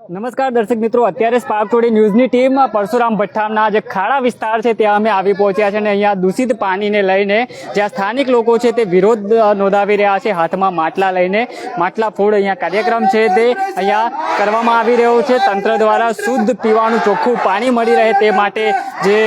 નમસ્કાર દર્શક મિત્રો, અત્યારે સ્પાર્ક ટુડે ન્યૂઝની ટીમ પરશુરામ ભઠ્ઠામના જે ખાડા વિસ્તાર છે ત્યાં અમે આવી પહોંચ્યા છે અને અહીંયા દૂષિત પાણીને લઈને જ્યાં સ્થાનિક લોકો છે તે વિરોધ નોંધાવી રહ્યા છે, હાથમાં માટલા લઈને માટલા ફોડ અહીંયા કાર્યક્રમ છે તે અહીંયા કરવામાં આવી રહ્યો છે. તંત્ર દ્વારા શુદ્ધ પીવાનું ચોખ્ખું પાણી મળી રહે તે માટે જે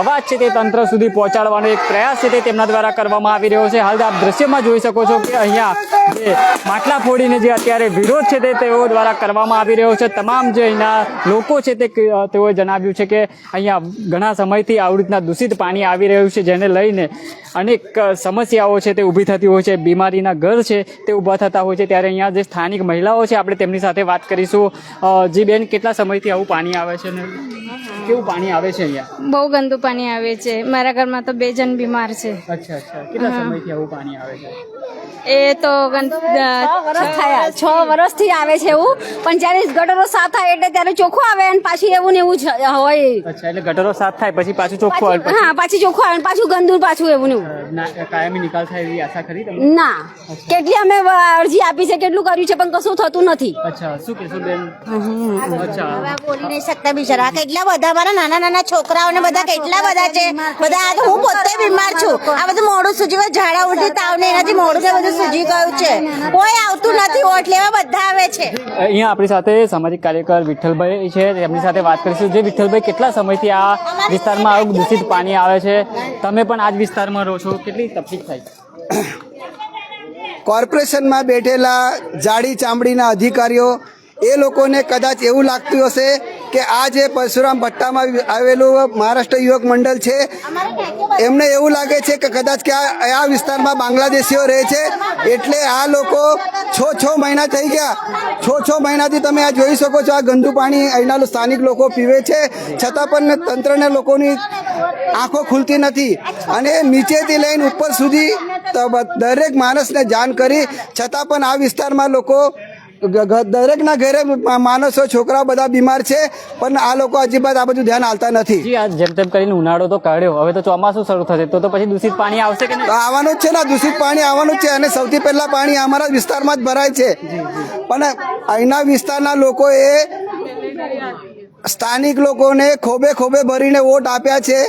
અવાજ છે તે તંત્ર સુધી પહોંચાડવાનો એક પ્રયાસ છે તે તેમના દ્વારા કરવામાં આવી રહ્યો છે. હાલ આપ દ્રશ્યમાં જોઈ શકો છો કે અહીંયા જે માટલા ફોડીને જે અત્યારે વિરોધ છે તે તેઓ દ્વારા કરવામાં આવી રહ્યો છે. તમામ જે અહીંના લોકો છે તે તેઓએ જણાવ્યું છે કે અહીંયા ઘણા સમયથી આવી રીતના દૂષિત પાણી આવી રહ્યું છે જેને લઈને અનેક સમસ્યાઓ છે તે ઊભી થતી હોય છે. બીમારીના ઘર છે તે ઊભા થતા હોય છે. ત્યારે અહીંયા જે સ્થાનિક મહિલાઓ છે આપણે તેમની સાથે વાત કરીશું. જી બેન કેટલા સમયથી આવું પાણી આવે છે ને કેવું પાણી આવે છે અહીંયા? બહુ ગંદુ પાણી આવે છે. મારા ઘરમાં તો બે જણ બીમાર છે. અચ્છા અચ્છા. કેટલા સમયથી આવું પાણી આવે છે? એ તો ગંદ વરસ થયા. છ વર્ષથી આવે છે એવું. પણ જ્યારે ગટરો સાફ થાય એટલે ત્યારે ચોખ્ખું આવે અને પાછી એવું ને એવું હોય. અચ્છા એટલે ગટરો સાફ થાય પછી પાછું ચોખ્ખું આવે હા પાછી ચોખ્ખું આવે પાછું ગંદુ પાછું એવું ને એવું. કાયમી નિકાલ થાય એવી આશા ખરી તમને? ના. કેટલી અમે અરજી આપી છે કેટલું કર્યું છે પણ કશું થતું નથી. અચ્છા શું કહેશો બેન? અચ્છા. બોલી નહીં શકતા બિચારા. કેટલા બધા મારા નાના નાના છોકરાઓ ને બધા કેટલા બધા છે. બધા હું પોતે બીમાર છું. આ બધું મોડું સૂજી હોય, ઝાડા ઉઠી તાવ ને એનાથી મોડું ને બધું સૂજી ગયું છે? કોઈ આવતું નથી વોટ લેવા બધા આવે છે. અહીંયા આપણી સાથે સામાજિક કાર્યકર વિઠ્ઠલભાઈ છે. તેમની સાથે વાત કરીશું. જે વિઠ્ઠલભાઈ કેટલા સમયથી આ વિસ્તારમાં આવું દૂષિત પાણી આવે છે? તમે પણ આ જ વિસ્તારમાં રહો છો. કેટલી તકલીફ થાય કોર્પોરેશનમાં બેઠેલા જાડી ચામડીના અધિકારીઓ એ લોકોને કદાચ એવું લાગતું હશે કે આ જે પરશુરામ ભટ્ટામાં આવેલું મહારાષ્ટ્ર યુવક મંડળ છે એમને એવું લાગે છે કે કદાચ કે આ વિસ્તારમાં બાંગ્લાદેશીઓ રહે છે એટલે આ લોકો છ છ મહિના થઈ ગયા. છ છ મહિનાથી તમે આ જોઈ શકો છો આ ગંદુ પાણી અહીંના સ્થાનિક લોકો પીવે છે. છતાં પણ તંત્રને લોકોની આંખો ખુલતી નથી. અને નીચેથી લઈને ઉપર સુધી દરેક માણસને જાણ કરી. છતાં પણ આ વિસ્તારમાં લોકો દરેકના ઘરે માણસો છોકરાઓ બધા બીમાર છે પણ આ લોકો હજી બાદ આ બધું ધ્યાન આવતા નથી. જી આ જેમ તેમ કરીને ઉનાળો તો કાઢ્યો. હવે તો ચોમાસું શરૂ થશે. તો તો પછી દૂષિત પાણી આવશે કે નહીં? આવવાનું જ છે ને દૂષિત પાણી આવવાનું જ છે. અને સૌથી પહેલા પાણી અમારા વિસ્તારમાં જ ભરાય છે. પણ અહીંના વિસ્તારના લોકોએ સ્થાનિક લોકોને ખોબે ખોબે ભરીને વોટ આપ્યા છે.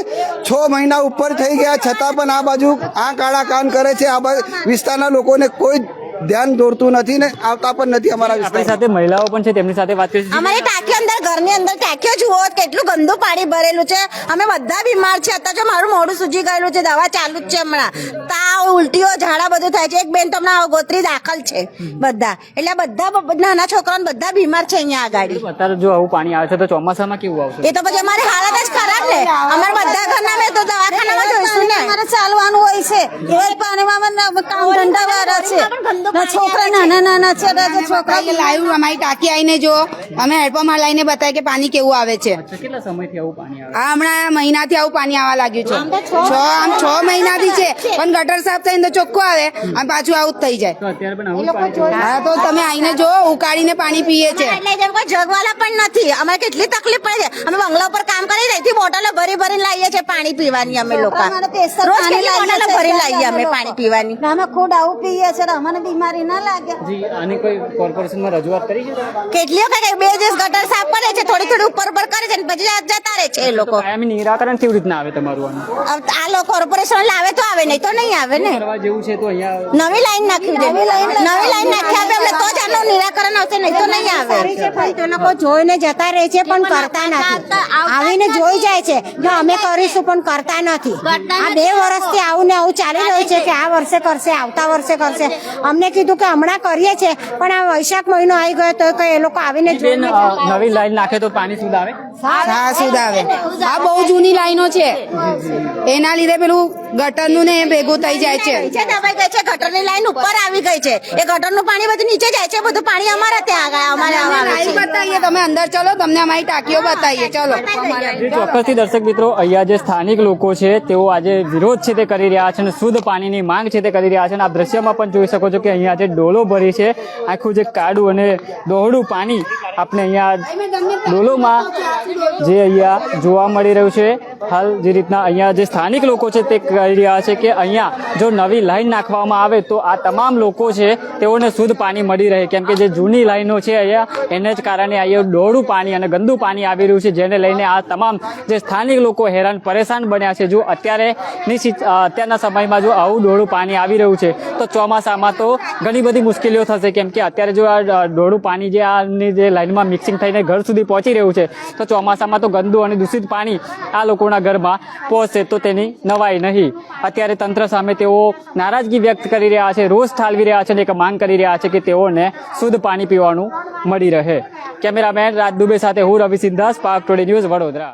છ મહિના ઉપર થઈ ગયા. છતાં પણ આ બાજુ આ કાળા કાન કરે છે. આ બાજુ વિસ્તારના લોકોને કોઈ ધ્યાન દોરતું નથી ને આવતા પણ નથી અમારા વિસ્તાર સાથે મહિલાઓ પણ છે તેમની સાથે વાત કરીશું. અમારે ટાંકી ઘરની અંદર ટાંકીઓ જુઓ કેટલું ગંદુ પાણી ભરેલું છે. અમે બધા બીમાર છે. અત્યારે જો મારું મોઢું સૂજી ગયેલું છે દવા ચાલુ જ છે હમણાં. તાવ ઉલટીઓ ઝાડા બધું થાય છે. એક બેન તો હમણાં ગોત્રી દાખલ છે બધા. એટલે બધા નાના છોકરાઓ બધા બીમાર છે અહીંયા આગળ. અત્યારે જો આવું પાણી આવે છે તો ચોમાસામાં કેવું આવશે? એ તો પછી અમારી હાલત જ ખરાબ ને. અમારા બધા ઘરના મેં તો દવાખાનામાં જોઈશું ને. અમારે ચાલવાનું હોય છે. એવા પાણીમાં કામ ધંધા વાળા છે. છોકરા નાના નાના છે. છોકરા લાવ્યું લાઈવ અમારી ટાંકી આવીને જો અમે હેડપંપ લાઈને બતાય કે પાણી કેવું આવે છે. કેટલા સમયથી આવું પાણી આવે હમણાં મહિનાથી આવું પાણી આવવા લાગ્યું છે. છ આમ છ મહિનાથી છે. પણ ગટર સાફ થઈને તો ચોખ્ખું આવે. અને પાછું આવું જ થઈ જાય. તો અત્યારે પણ આવું જ પાણી હા તો તમે આઈને જો ઉકાળીને પાણી પીએ છે. એટલે જગવાલા પણ નથી. અમારે કેટલી તકલીફ પડે છે અમે બંગલા ઉપર કામ કરી રહી બોટલો ભરી ભરીને લાવીએ છીએ પાણી પીવાની અમે લોકો. રોજ કેટલી ભરી લાવીએ અમે અમે પાણી પીવાની. અમે ખુદ આવું પીએ છીએ અમને બીમારી ના લાગે. જી આની કોઈ કોર્પોરેશનમાં રજૂઆત કરી છે? કેટલી વખત બે દિવસ ગટર સાફ કરે છે થોડી થોડી ઉપર ઉપર કરે છે ને પછી જતા રહે છે એ લોકો. એમ નિરાકરણ કેવી રીતના આવે તમારું આનું? આ લોકો કોર્પોરેશન લાવે તો આવે નહીં તો નહીં આવે ને. કરવા જેવું છે તો અહીંયા નવી લાઈન નાખી દે. નવી લાઈન નાખી આપે એટલે તો જ આનું નિરાકરણ આવશે નહીં તો નહીં આવે. તો લોકો જોઈને જતા રહે છે પણ કરતા નથી. આવીને જોઈ જાય છે કે અમે કરીશું પણ કરતા નથી. આ બે વર્ષથી આવું ને આવું ચાલી રહ્યું છે કે આ વર્ષે કરશે આવતા વર્ષે કરશે. અમને કીધું કે હમણાં કરીએ છે પણ આ વૈશાખ મહિનો આવી ગયો તો કે એ લોકો આવીને નવી લાઈન નાખે તો પાણી શુદ્ધ આવે હા સુધ આવે આ બહુ જૂની લાઈનો છે. એના લીધે પેલું ગટરનું ને ભેગું થઈ જાય છે. નીચે દબાઈ ગઈ છે ગટરની લાઈન ઉપર આવી ગઈ છે. એ ગટરનું પાણી બધું નીચે જાય છે બધું પાણી અમારા ત્યાં આગળ અમારે લાઈન બતાવીએ તમે અંદર ચલો તમને અમારી ટાંકીઓ બતાવીએ ચલો. ચોક્કસથી દર્શક મિત્રો અહીંયા જે સ્થાનિક લોકો છે તેઓ આજે વિરોધ છે તે કરી રહ્યા છે અને શુદ્ધ પાણીની માંગ છે તે કરી રહ્યા છે અને આ દ્રશ્યમાં પણ જોઈ શકો છો કે અહીંયા જે ડોલો ભરી છે આખું જે કાળું અને દોહડું પાણી આપણે અહીંયા ડોલોમાં જે અહીંયા જોવા મળી રહ્યું છે. હાલ જે રીતના અહીંયા જે સ્થાનિક લોકો છે તે કહી રહ્યા છે કે અહીંયા જો નવી લાઈન નાખવામાં આવે તો આ તમામ લોકો છે તેઓને શુદ્ધ પાણી મળી રહે. કેમ કે જે જૂની લાઈનો છે અહીંયા, એને જ કારણે અહીંયા ડોળું પાણી અને ગંદુ પાણી આવી રહ્યું છે, જેને લઈને આ તમામ જે સ્થાનિક લોકો હેરાન, પરેશાન બન્યા છે. જો અત્યારે અત્યારના સમયમાં જો આવું ડોળું પાણી આવી રહ્યું છે, તો ચોમાસામાં તો ઘણી બધી મુશ્કેલીઓ થશે. કેમ કે અત્યારે જો આ ડોળું પાણી જે આની જે લાઈનમાં મિક્સિંગ થઈને ઘર સુધી પહોંચી રહ્યું છે, તો ચોમાસામાં તો ગંદુ અને દૂષિત પાણી આ લોકોના ઘરમાં પહોંચશે તો તેની નવાઈ નહીં. અત્યારે તંત્ર સામે તેઓ નારાજગી વ્યક્ત કરી રહ્યા છે, રોષ ઠાલવી રહ્યા છે અને એક માંગ કરી રહ્યા છે કે તેઓને શુદ્ધ પાણી પીવાનું મળી રહે. કેમેરામેન રાજ દુબે સાથે હું રવિ સિંધાસ પાક ટુડે ન્યૂઝ વડોદરા.